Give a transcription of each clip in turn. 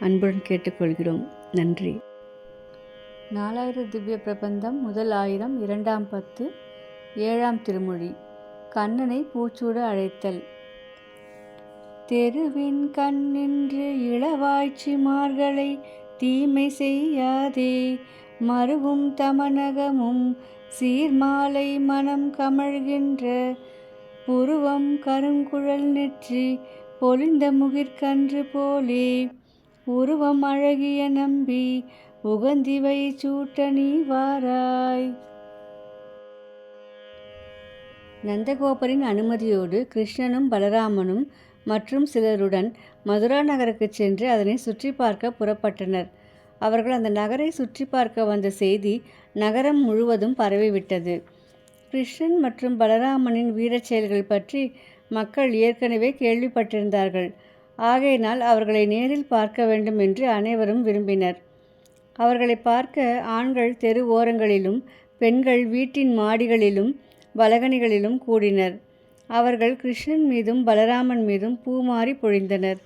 அன்புடன் கேட்டுக்கொள்கிறோம். நன்றி. நாலாயிரம் திவ்ய பிரபந்தம் முதல் ஆயிரம் இரண்டாம் பத்து ஏழாம் திருமொழி. கண்ணனை பூச்சூட அழைத்தல். தெருவின் கண்ணின்று இளவாய்ச்சிமார்களை தீமை செய்யாதே. மறுவும் தமனகமும் சீர்மாலை மனம் கமழ்கின்ற புருவம் கருங்குழல் நெற்றி பொலிந்த முகிற்கன்று போலே. உருவம் அழகிய நம்பி உகந்திவை சூட்ட நீ வாராய். நந்தகோபரின் அனுமதியோடு கிருஷ்ணனும் பலராமனும் மற்றும் சிலருடன் மதுரா நகருக்கு சென்று அதனை சுற்றி பார்க்க புறப்பட்டனர். அவர்கள் அந்த நகரை சுற்றி பார்க்க வந்த செய்தி நகரம் முழுவதும் பரவிவிட்டது. கிருஷ்ணன் மற்றும் பலராமனின் வீரச் செயல்கள் பற்றி மக்கள் ஏற்கனவே கேள்விப்பட்டிருந்தார்கள். ஆகையினால் அவர்களை நேரில் பார்க்க வேண்டும் என்று அனைவரும் விரும்பினர். அவர்களை பார்க்க ஆண்கள் தெரு ஓரங்களிலும் பெண்கள் வீட்டின் மாடிகளிலும் பலகணிகளிலும் கூடினர். அவர்கள் கிருஷ்ணன் மீதும் பலராமன் மீதும் பூமாறி பொழிந்தனர்.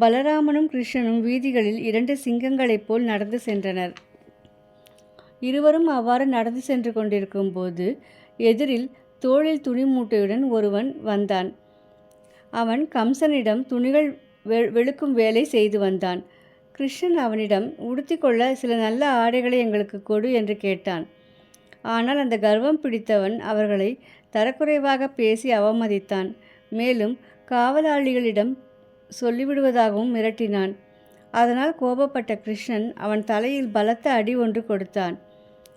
பலராமனும் கிருஷ்ணனும் வீதிகளில் இரண்டு சிங்கங்களைப் போல் நடந்து சென்றனர். இருவரும் அவ்வாறு நடந்து சென்று கொண்டிருக்கும் போது எதிரில் தோளில் துணி மூட்டையுடன் ஒருவன் வந்தான். அவன் கம்சனிடம் துணிகள் வெ வெளுக்கும் வேலை செய்து வந்தான். கிருஷ்ணன் அவனிடம் உடுத்திக்கொள்ள சில நல்ல ஆடைகளை எங்களுக்கு கொடு என்று கேட்டான். ஆனால் அந்த கர்வம் பிடித்தவன் அவர்களை தரக்குறைவாக பேசி அவமதித்தான். மேலும் காவலாளிகளிடம் சொல்லிவிடுவதாகவும் மிரட்டினான். அதனால் கோபப்பட்ட கிருஷ்ணன் அவன் தலையில் பலத்த அடி ஒன்று கொடுத்தான்.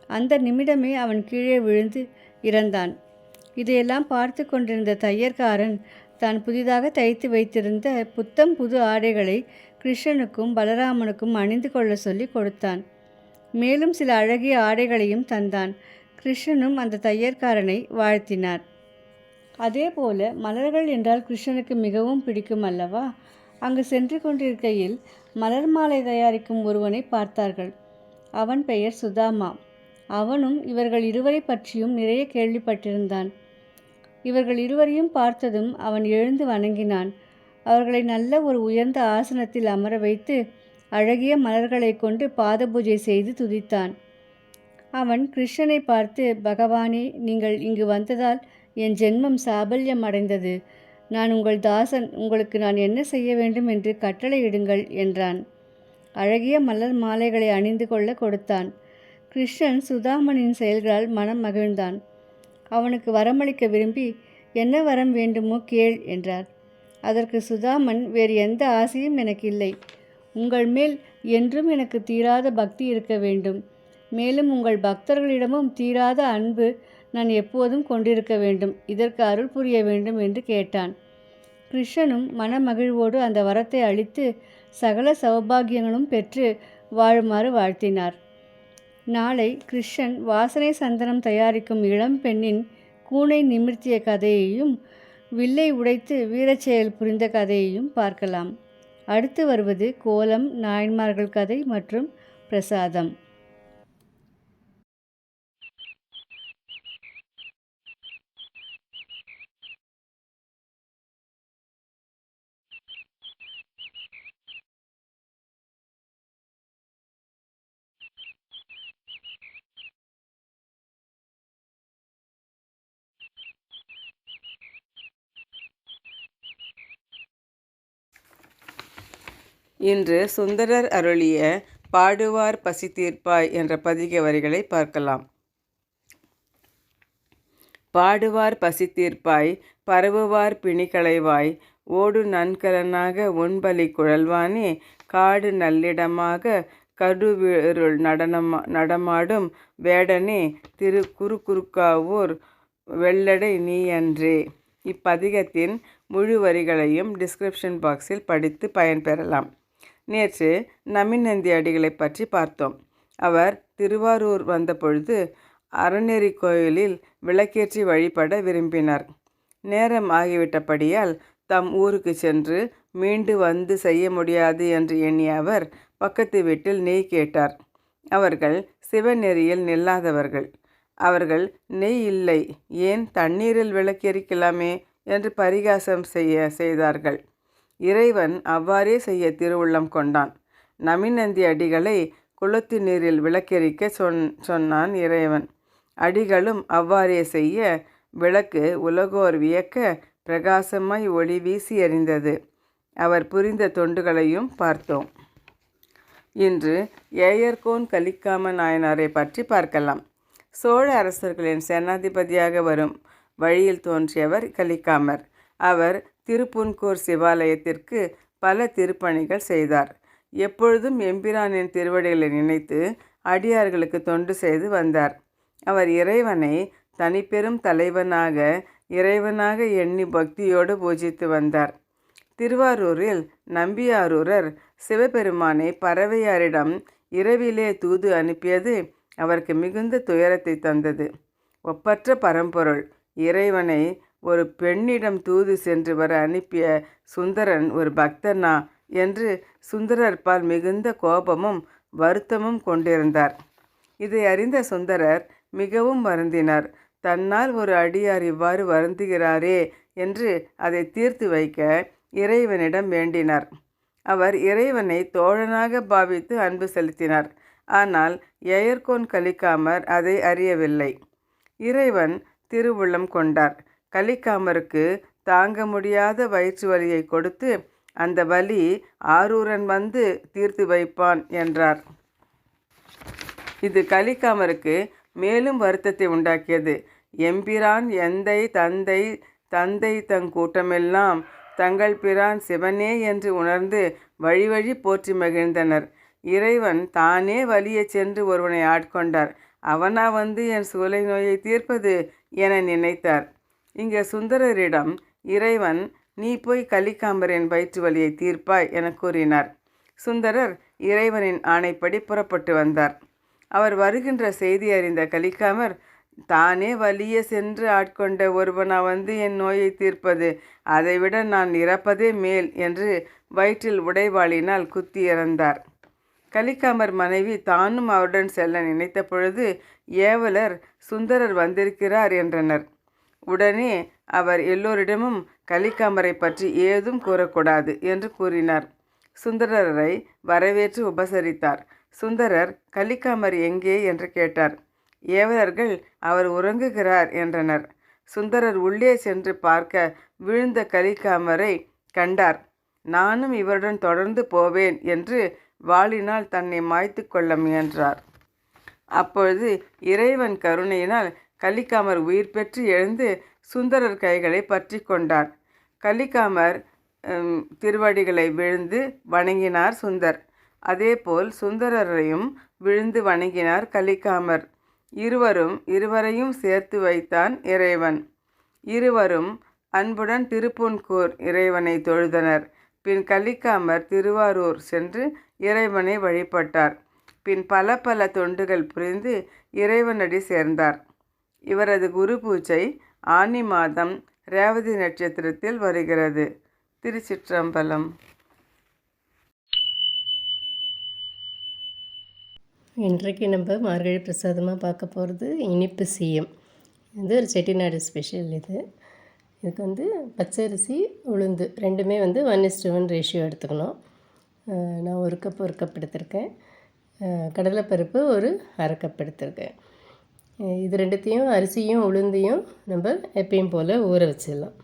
அந்த நிமிடமே அவன் கீழே விழுந்து இறந்தான். இதையெல்லாம் பார்த்து கொண்டிருந்த தையற்காரன் தான் புதிதாக தைத்து வைத்திருந்த புத்தம் புது ஆடைகளை கிருஷ்ணனுக்கும் பலராமனுக்கும் அணிந்து கொள்ள சொல்லி கொடுத்தான். மேலும் சில அழகிய ஆடைகளையும் தந்தான். கிருஷ்ணனும் அந்த தையற்காரனை வாழ்த்தினார். அதேபோல மலர்கள் என்றால் கிருஷ்ணனுக்கு மிகவும் பிடிக்கும் அல்லவா? அங்கு சென்று கொண்டிருக்கையில் மலர் மாலை தயாரிக்கும் ஒருவனை பார்த்தார்கள். அவன் பெயர் சுதாமா. அவனும் இவர்கள் இருவரை பற்றியும் நிறைய கேள்விப்பட்டிருந்தான். இவர்கள் இருவரையும் பார்த்ததும் அவன் எழுந்து வணங்கினான். அவர்களை நல்ல ஒரு உயர்ந்த ஆசனத்தில் அமர வைத்து அழகிய மலர்களை கொண்டு பாத பூஜை செய்து துதித்தான். அவன் கிருஷ்ணனை பார்த்து பகவானே நீங்கள் இங்கு வந்ததால் என் ஜென்மம் சாபல்யம் அடைந்தது. நான் உங்கள் தாசன் உங்களுக்கு நான் என்ன செய்ய வேண்டும் என்று கட்டளையிடுங்கள் என்றான். அழகிய மலர் மாலைகளை அணிந்து கொள்ள கொடுத்தான். கிருஷ்ணன் சுதாமனின் செயல்களால் மனம் மகிழ்ந்தான். அவனுக்கு வரமளிக்க விரும்பி என்ன வரம் வேண்டுமோ கேள் என்றார். அதற்கு சுதாமன் வேறு எந்த ஆசையும் எனக்கு இல்லை. உங்கள் மேல் என்றும் எனக்கு தீராத பக்தி இருக்க வேண்டும். மேலும் உங்கள் பக்தர்களிடமும் தீராத அன்பு நான் எப்போதும் கொண்டிருக்க வேண்டும். இதற்கு அருள் புரிய வேண்டும் என்று கேட்டான். கிருஷ்ணனும் மனமகிழ்வோடு அந்த வரத்தை அளித்து சகல சௌபாகியங்களும் பெற்று வாழுமாறு வாழ்த்தினார். நாளை கிருஷ்ணன் வாசனை சந்தனம் தயாரிக்கும் இளம்பெண்ணின் கூனை நிமிர்த்திய கதையையும் வில்லை உடைத்து வீரச்செயல் புரிந்த கதையையும் பார்க்கலாம். அடுத்து வருவது கோலம் நாயன்மார்கள் கதை மற்றும் பிரசாதம். இன்று சுந்தரர் அருளிய பாடுவார் பசி தீர்ப்பாய் என்ற பதிக வரிகளை பார்க்கலாம். பாடுவார் பசி தீர்ப்பாய் பரவுவார் பிணிகளைவாய் ஓடு நன்கலனாக உண்பலி குழல்வானே காடு நல்லிடமாக கடுவிருள் நடனமா நடமாடும் வேடனே திரு குறுக்குறுக்காவூர் வெள்ளடை நீ அன்றே இப்பதிகத்தின் முழு வரிகளையும் டிஸ்கிரிப்ஷன் பாக்ஸில் படித்து பயன்பெறலாம். நேற்று நமிநந்தி அடிகளை பற்றி பார்த்தோம். அவர் திருவாரூர் வந்தபொழுது அறநெறி கோயிலில் விளக்கேற்றி வழிபட விரும்பினார். நேரம் ஆகிவிட்டபடியால் தம் ஊருக்கு சென்று மீண்டு வந்து செய்ய முடியாது என்று எண்ணிய அவர் பக்கத்து வீட்டில் நெய் கேட்டார். அவர்கள் சிவநெறியில் நில்லாதவர்கள். அவர்கள் நெய் இல்லை. ஏன் தண்ணீரில் விளக்கெரிக்கலாமே என்று பரிகாசம் செய்ய செய்தார்கள். இறைவன் அவ்வாறே செய்ய திருவுள்ளம் கொண்டான். நமிநந்தி அடிகளை குளத்து நீரில் விளக்கெரிக்க சொன் சொன்னான் இறைவன். அடிகளும் அவ்வாறே செய்ய விளக்கு உலகோர் வியக்க பிரகாசமாய் ஒளி வீசி எறிந்தது. அவர் புரிந்த தொண்டுகளையும் பார்த்தோம். இன்று ஏயர்கோன் கலிக்காம நாயனாரை பற்றி பார்க்கலாம். சோழ அரசர்களின் சேனாதிபதியாக வரும் வழியில் தோன்றியவர் கலிக்காமர். அவர் திருப்புன்கூர் சிவாலயத்திற்கு பல திருப்பணிகள் செய்தார். எப்பொழுதும் எம்பிரானின் திருவடிகளை நினைத்து அடியார்களுக்கு தொண்டு செய்து வந்தார். அவர் இறைவனை தனிப்பெரும் தலைவனாக இறைவனாக எண்ணி பக்தியோடு பூஜித்து வந்தார். திருவாரூரில் நம்பியாரூரர் சிவபெருமானை பறவையாரிடம் இரவிலே தூது அனுப்பியது அவருக்கு மிகுந்த துயரத்தை தந்தது. ஒப்பற்ற பரம்பொருள் இறைவனை ஒரு பெண்ணிடம் தூது சென்று வர அனுப்பிய சுந்தரன் ஒரு பக்தனா என்று சுந்தரர்பால் மிகுந்த கோபமும் வருத்தமும் கொண்டிருந்தார். இதை அறிந்த சுந்தரர் மிகவும் வருந்தினார். தன்னால் ஒரு அடியார் இவ்வாறு வருந்துகிறாரே என்று அதை தீர்த்து வைக்க இறைவனிடம் வேண்டினார். அவர் இறைவனை தோழனாக பாவித்து அன்பு செலுத்தினார். ஆனால் எயர்கோன் கலிக்காமர் அதை அறியவில்லை. இறைவன் திருவுள்ளம் கொண்டார். கலிக்காமருக்கு தாங்க முடியாத வயிற்று வலியை கொடுத்து அந்த வலி ஆரூரன் வந்து தீர்த்து வைப்பான் என்றார். இது கலிக்காமருக்கு மேலும் வருத்தத்தை உண்டாக்கியது. எம்பிரான் எந்தை தந்தை தந்தை தங் கூட்டமெல்லாம் தங்கள் பிரான் சிவனே என்று உணர்ந்து வழி வழி போற்றி மகிழ்ந்தனர். இறைவன் தானே வழியே சென்று ஒருவனை ஆட்கொண்டார். அவனா வந்து என் சூளை நோயை தீர்ப்பது என நினைத்தார். இங்கே சுந்தரரிடம் இறைவன் நீ போய் கலிக்காம்பரின் வயிற்று வலியை தீர்ப்பாய் என கூறினார். சுந்தரர் இறைவனின் ஆணைப்படி புறப்பட்டு வந்தார். அவர் வருகின்ற செய்தி அறிந்த கலிக்காமர் தானே வலிய சென்று ஆட்கொண்ட ஒருவனா வந்து என் நோயை தீர்ப்பது? அதைவிட நான் இறப்பதே மேல் என்று வயிற்றில் உடைவாளினால் குத்தி இறந்தார். கலிக்காமர் மனைவி தானும் அவருடன் செல்ல நினைத்த பொழுது ஏவலர் சுந்தரர் வந்திருக்கிறார் என்றனர். உடனே அவர் எல்லோரிடமும் கலிக்காமரை பற்றி ஏதும் கூறக்கூடாது என்று கூறினார். சுந்தரரை வரவேற்று உபசரித்தார். சுந்தரர் கலிக்காமர் எங்கே? என்று கேட்டார். ஏவலர்கள் அவர் உறங்குகிறார் என்றனர். சுந்தரர் உள்ளே சென்று பார்க்க விழுந்த கலிக்காமரை கண்டார். நானும் இவருடன் தொடர்ந்து போவேன் என்று வாளினால் தன்னை மாய்த்து கொள்ள முயன்றார். அப்பொழுது இறைவன் கருணையினால் கலிக்காமர் உயிர் பெற்று எழுந்து சுந்தரர் கைகளை பற்றி கொண்டார். கலிக்காமர் திருவடிகளை விழுந்து வணங்கினார் சுந்தர். அதேபோல் சுந்தரரையும் விழுந்து வணங்கினார் கலிக்காமர் இருவரும் இருவரையும் சேர்த்து வைத்தான் இறைவன். இருவரும் அன்புடன் திருப்புன்கூர் இறைவனை தொழுதனர். பின் கலிக்காமர் திருவாரூர் சென்று இறைவனை வழிபட்டார். பின் பல பல தொண்டுகள் புரிந்து இறைவனடி சேர்ந்தார். இவரது குரு பூஜை ஆனி மாதம் ரேவதி நட்சத்திரத்தில் வருகிறது. திருச்சிற்றம்பலம். இன்றைக்கு நம்ம மார்கழி பிரசாதமாக பார்க்க போகிறது இனிப்பு சீயம். இது ஒரு செட்டிநாடு ஸ்பெஷல் இது. இதுக்கு வந்து பச்சரிசி உளுந்து ரெண்டுமே வந்து ஒன் இஸ்டு ஒன் ரேஷியோ எடுத்துக்கணும். நான் ஒரு கப் ஒரு கப் எடுத்திருக்கேன். கடலைப்பருப்பு ஒரு அரை கப் எடுத்திருக்கேன். இது ரெண்டுத்தையும் அரிசியும் உளுந்தையும் நம்ம எப்பயும் போல் ஊற வச்சிடலாம்.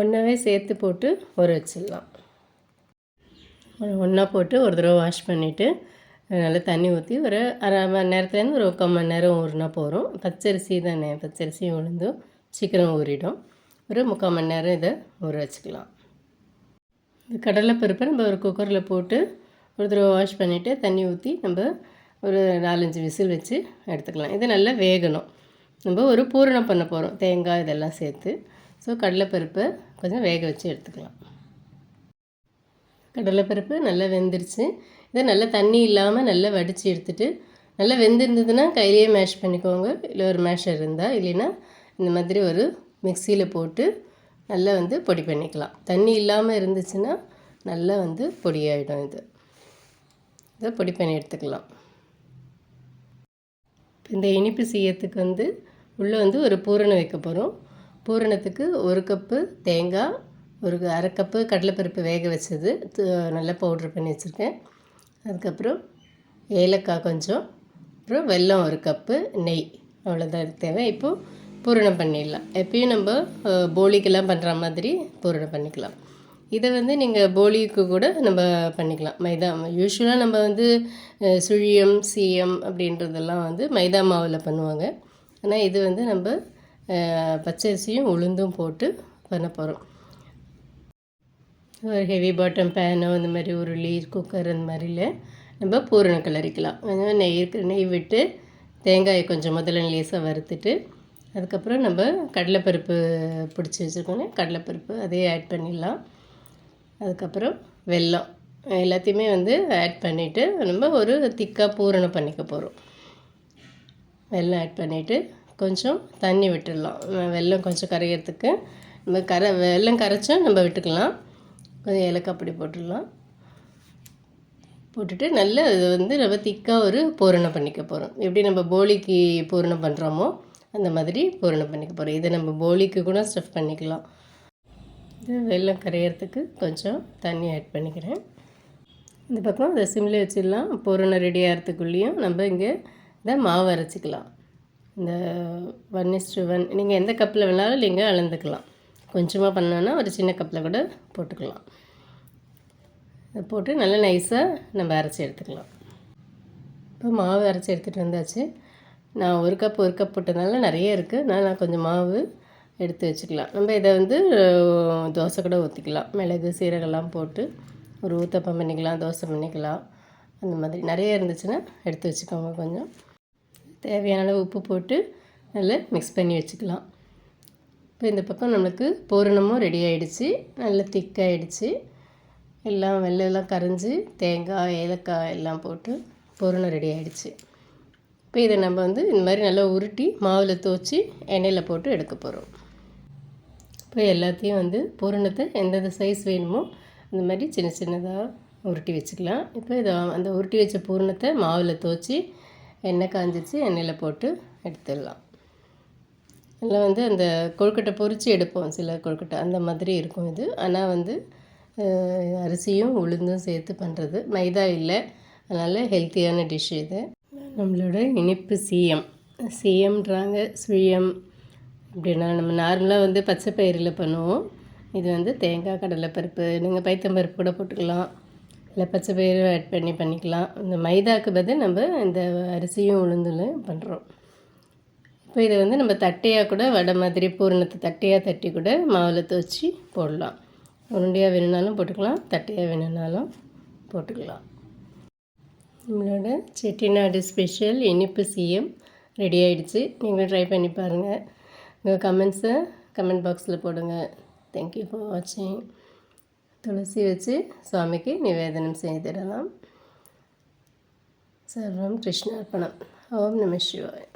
ஒன்றாவே சேர்த்து போட்டு ஊற வச்சிடலாம். ஒன்றா போட்டு ஒரு தடவை வாஷ் பண்ணிவிட்டு நல்லா தண்ணி ஊற்றி ஒரு அரை மணி நேரத்துலேருந்து ஒரு முக்கால் மணி நேரம் ஊறினா போகிறோம் பச்சரிசி தானே பச்சரிசியும் உளுந்தும் சீக்கிரம் ஊறிடும். ஒரு முக்கால் மணி நேரம் இதை ஊற வச்சுக்கலாம். இந்த கடலைப்பருப்பை நம்ம ஒரு குக்கரில் போட்டு ஒரு தடவை வாஷ் பண்ணிவிட்டு தண்ணி ஊற்றி நம்ம ஒரு நாலஞ்சு விசில் வச்சு எடுத்துக்கலாம். இது நல்லா வேகணும். நம்ம ஒரு பூரணம் பண்ண போகிறோம் தேங்காய் இதெல்லாம் சேர்த்து. ஸோ கடலைப்பருப்பை கொஞ்சம் வேக வச்சு எடுத்துக்கலாம். கடலைப்பருப்பு நல்லா வெந்துருச்சு. இதை நல்லா தண்ணி இல்லாமல் நல்லா வடித்து எடுத்துகிட்டு நல்லா வெந்திருந்ததுன்னா கையிலேயே மேஷ் பண்ணிக்கோங்க. இல்லை ஒரு மேஷர் இருந்தால் இல்லைன்னா இந்த மாதிரி ஒரு மிக்சியில் போட்டு நல்லா வந்து பொடி பண்ணிக்கலாம். தண்ணி இல்லாமல் இருந்துச்சுன்னா நல்லா வந்து பொடியாயிடும் இது. இதை பொடி பண்ணி எடுத்துக்கலாம். இந்த இனிப்பு செய்யறதுக்கு வந்து உள்ளே வந்து ஒரு பூரணம் வைக்க போகிறோம் பூரணத்துக்கு ஒரு கப்பு தேங்காய் ஒரு அரை கப்பு கடலைப்பருப்பு வேக வச்சது. நல்லா பவுட்ரு பண்ணி வச்சுருக்கேன். அதுக்கப்புறம் ஏலக்காய் கொஞ்சம். அப்புறம் வெல்லம் ஒரு கப்பு நெய். அவ்வளோதான் இதுக்கு தேவை. இப்போது பூரணம் பண்ணிடலாம். எப்பயும் நம்ம போலிக்கெல்லாம் பண்ணுற மாதிரி பூரணம் பண்ணிக்கலாம். இதை வந்து நீங்கள் போலிக்கு கூட நம்ம பண்ணிக்கலாம். மைதா யூஸ்வலாக நம்ம வந்து சுழியம் சீயம் அப்படின்றதெல்லாம் வந்து மைதா மாவில் பண்ணுவாங்க. ஆனால் இது வந்து நம்ம பச்சரிசியும் உளுந்தும் போட்டு பண்ண போகிறோம் ஒரு ஹெவி பாட்டம் பேனோ இந்த மாதிரி உருளி குக்கர் அந்த மாதிரியில் நம்ம பூரணம் கிளறிக்கலாம் நெய் நெய் விட்டு தேங்காயை கொஞ்சம் முதல்ல லேசாக வறுத்துட்டு அதுக்கப்புறம் நம்ம கடலைப்பருப்பு பிடிச்சி வச்சுருக்கோங்க கடலைப்பருப்பு அதே ஆட் பண்ணிடலாம். அதுக்கப்புறம் வெல்லம். எல்லாத்தையுமே வந்து ஆட் பண்ணிவிட்டு நம்ம ஒரு திக்காக பூரணம் பண்ணிக்க போகிறோம் வெல்லம் ஆட் பண்ணிவிட்டு கொஞ்சம் தண்ணி விட்டுடலாம். வெல்லம் கொஞ்சம் கரையிறதுக்கு நம்ம கரை வெல்லம் கரைச்சும் நம்ம விட்டுக்கலாம். கொஞ்சம் ஏலக்காய் அப்படி போட்டுடலாம். போட்டுட்டு நல்ல அது வந்து நம்ம திக்காக ஒரு பூரணம் பண்ணிக்க போகிறோம் எப்படி நம்ம போலிக்கு பூரணம் பண்ணுறோமோ அந்த மாதிரி பூரணம் பண்ணிக்க போகிறோம் இதை நம்ம போலிக்கு கூட ஸ்டஃப் பண்ணிக்கலாம். வெள்ளம் கரையிறதுக்கு கொஞ்சம் தண்ணி ஆட் பண்ணிக்கிறேன். இந்த பக்கம் அதை சிம்மில் வச்சிடலாம். பூரணம் ரெடி ஆகிறதுக்குள்ளேயும் நம்ம இங்கே இதை மாவு அரைச்சிக்கலாம். இந்த ஒன் இஸ்டு ஒன் நீங்கள் எந்த கப்பில் வேணாலும் நீங்கள் அளந்துக்கலாம். கொஞ்சமாக பண்ணோன்னா ஒரு சின்ன கப்பில் கூட போட்டுக்கலாம். இதை போட்டு நல்லா நைஸாக நம்ம அரைச்சி எடுத்துக்கலாம். இப்போ மாவு அரைச்சி எடுத்துகிட்டு வந்தாச்சு. நான் ஒரு கப் ஒரு கப் போட்டதுனால நிறைய இருக்குது நான் நான் கொஞ்சம் மாவு எடுத்து வச்சுக்கலாம். நம்ம இதை வந்து தோசை கூட ஊற்றிக்கலாம் மிளகு சீரகம்லாம் போட்டு ஒரு ஊத்தப்பம் பண்ணிக்கலாம் தோசை பண்ணிக்கலாம். அந்த மாதிரி நிறைய இருந்துச்சுன்னா எடுத்து வச்சுக்கோங்க கொஞ்சம். தேவையான அளவு உப்பு போட்டு நல்லா மிக்ஸ் பண்ணி வச்சுக்கலாம். இப்போ இந்த பக்கம் நம்மளுக்கு பூரணமும் ரெடி ஆகிடுச்சு நல்லா திக்காகிடுச்சு எல்லாம் வெள்ளெல்லாம் கரைஞ்சி தேங்காய் ஏலக்காய் எல்லாம் போட்டு பூரணம் ரெடி ஆகிடுச்சு இப்போ இதை நம்ம வந்து இந்த மாதிரி நல்லா உருட்டி மாவில் துவச்சி எண்ணெயில் போட்டு எடுக்க போகிறோம் இப்போ எல்லாத்தையும் வந்து பூரணத்தை எந்தெந்த சைஸ் வேணுமோ அந்த மாதிரி சின்ன சின்னதாக உருட்டி வச்சுக்கலாம். இப்போ இதை அந்த உருட்டி வச்ச பூரணத்தை மாவில் துவச்சி எண்ணெய் காஞ்சிச்சு எண்ணெயில் போட்டு எடுத்துடலாம். இதில் வந்து அந்த கொழுக்கட்டை பொறிச்சு எடுப்போம். சில கொழுக்கட்டை அந்த மாதிரி இருக்கும் இது. ஆனால் வந்து அரிசியும் உளுந்தும் சேர்த்து பண்ணுறது மைதா இல்லை. அதனால் ஹெல்த்தியான டிஷ் இது. நம்மளோட இனிப்பு சீயம் சீயம்ன்றாங்க சுயம் அப்படின்னா நம்ம நார்மலாக வந்து பச்சை பயிரில் பண்ணுவோம். இது வந்து தேங்காய் கடலைப்பருப்பு நீங்கள் பைத்தம்பருப்பு கூட போட்டுக்கலாம். இல்லை பச்சை பயிறு ஆட் பண்ணி பண்ணிக்கலாம். இந்த மைதாக்கு பதில் நம்ம இந்த அரிசியும் உளுந்துலையும் பண்ணுறோம் இப்போ இதை வந்து நம்ம தட்டையாக கூட வடை மாதிரி பூரணத்தை தட்டையாக தட்டி கூட மாவில் துவச்சி போடலாம். உருண்டையாக வேணும்னாலும் போட்டுக்கலாம் தட்டையாக வேணும்னாலும் போட்டுக்கலாம். நம்மளோட செட்டிநாடு ஸ்பெஷல் இனிப்பு சீயம் ரெடி ஆகிடுச்சு நீங்களும் ட்ரை பண்ணி பாருங்கள் உங்கள் கமெண்ட்ஸை கமெண்ட் பாக்ஸில் போடுங்க. தேங்க்யூ ஃபார் வாட்சிங் துளசி வச்சு சுவாமிக்கு நிவேதனம் செய்திடலாம். சர்வம் கிருஷ்ணார்ப்பணம் ஓம் நம சிவாய்.